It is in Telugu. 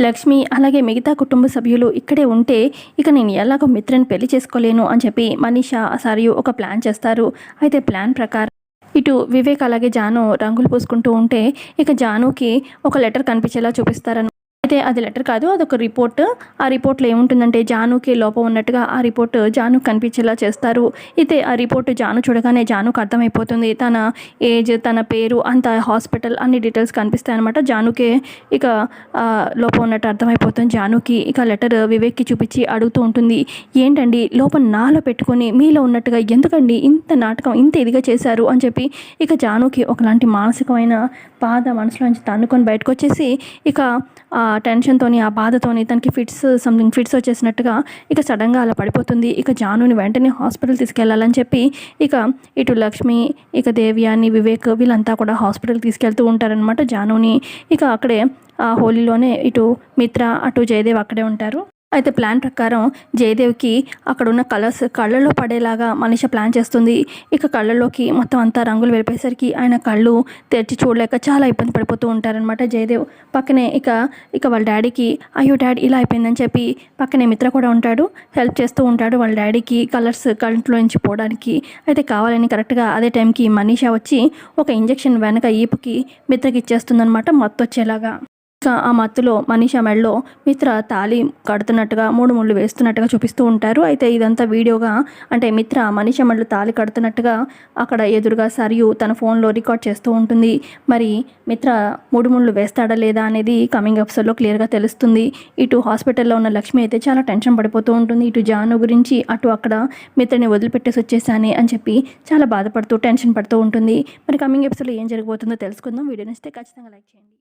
లక్ష్మి అలాగే మిగతా కుటుంబ సభ్యులు ఇక్కడే ఉంటే ఇక నేను ఎలాగో మిత్రని పెళ్ళి చేసుకోలేను అని చెప్పి మనీషా సారియు ఒక ప్లాన్ చేస్తారు. అయితే ప్లాన్ ప్రకారం ఇటు వివేక్ అలాగే జాను రంగులు పూసుకుంటూ ఉంటే ఇక జానుకి ఒక లెటర్ కనిపించేలా చూపిస్తారని అయితే అది లెటర్ కాదు అదొక రిపోర్ట్. ఆ రిపోర్ట్లో ఏముంటుందంటే జానుకి లోపం ఉన్నట్టుగా ఆ రిపోర్ట్ జాను కనిపించేలా చేస్తారు. అయితే ఆ రిపోర్ట్ జాను చూడగానే జానుకు అర్థమైపోతుంది. తన ఏజ్ తన పేరు అంత హాస్పిటల్ అన్ని డీటెయిల్స్ కనిపిస్తాయి అనమాట జానుకే ఇక లోపం ఉన్నట్టు అర్థమైపోతుంది జానుకి. ఇక లెటర్ వివేక్కి చూపించి అడుగుతూ ఉంటుంది. ఏంటండి లోపం నాలో పెట్టుకొని మీలో ఉన్నట్టుగా ఎందుకండి ఇంత నాటకం ఇంత ఇదిగా చేశారు? అని చెప్పి ఇక జానుకి ఒకలాంటి మానసికమైన బాధ మనసులోంచి తన్నుకొని బయటకు వచ్చేసి ఇక ఆ టెన్షన్తోని ఆ బాధతోని తనకి ఫిట్స్ సంథింగ్ ఫిట్స్ వచ్చేసినట్టుగా ఇక సడన్గా అలా పడిపోతుంది. ఇక జానుని వెంటనే హాస్పిటల్ తీసుకెళ్ళాలని చెప్పి ఇక ఇటు లక్ష్మి ఇక దేవ్యాని వివేక్ వీళ్ళంతా కూడా హాస్పిటల్ తీసుకెళ్తూ ఉంటారనమాట జానుని. ఇక అక్కడే ఆ హోలీలోనే ఇటు మిత్ర అటు జయదేవ్ అక్కడే ఉంటారు. అయితే ప్లాన్ ప్రకారం జయదేవ్కి అక్కడ ఉన్న కలర్స్ కళ్ళలో పడేలాగా మనిషి ప్లాన్ చేస్తుంది. ఇక కళ్ళలోకి మొత్తం అంతా రంగులు వెళ్ళిపోయేసరికి ఆయన కళ్ళు తెరిచి చూడలేక చాలా ఇబ్బంది పడిపోతూ ఉంటారనమాట జయదేవ్. పక్కనే ఇక ఇక వాళ్ళ డాడీకి అయ్యో డాడీ ఇలా అయిపోయిందని చెప్పి పక్కనే మిత్ర కూడా ఉంటాడు. హెల్ప్ చేస్తూ ఉంటాడు వాళ్ళ డాడీకి కలర్స్ కంట్లోంచి పోవడానికి. అయితే కావాలని కరెక్ట్గా అదే టైంకి మనీషా వచ్చి ఒక ఇంజెక్షన్ వెనక ఈపుకి మిత్రకి ఇచ్చేస్తుందనమాట మత్తు వచ్చేలాగా ఇంకా ఆ మత్తులో మనీషా మెడలో మిత్ర తాళి కడుతున్నట్టుగా మూడు ముళ్ళు వేస్తున్నట్టుగా చూపిస్తూ ఉంటారు. అయితే ఇదంతా వీడియోగా అంటే మిత్ర మనీషా మెడలో తాళి కడుతున్నట్టుగా అక్కడ ఎదురుగా సరియు తన ఫోన్లో రికార్డ్ చేస్తూ ఉంటుంది. మరి మిత్ర మూడు ముళ్ళు వేస్తాడా లేదా అనేది కమింగ్ ఎపిసోడ్లో క్లియర్గా తెలుస్తుంది. ఇటు హాస్పిటల్లో ఉన్న లక్ష్మి అయితే చాలా టెన్షన్ పడిపోతూ ఉంటుంది. ఇటు జాను గురించి అటు అక్కడ మిత్రని వదిలిపెట్టేసి వచ్చేసానే అని చెప్పి చాలా బాధపడుతూ టెన్షన్ పడుతూ ఉంటుంది. మరి కమింగ్ ఎపిసోడ్లో ఏం జరగబోతుందో తెలుసుకుందాం. వీడియో నచ్చితే ఖచ్చితంగా లైక్ చేయండి.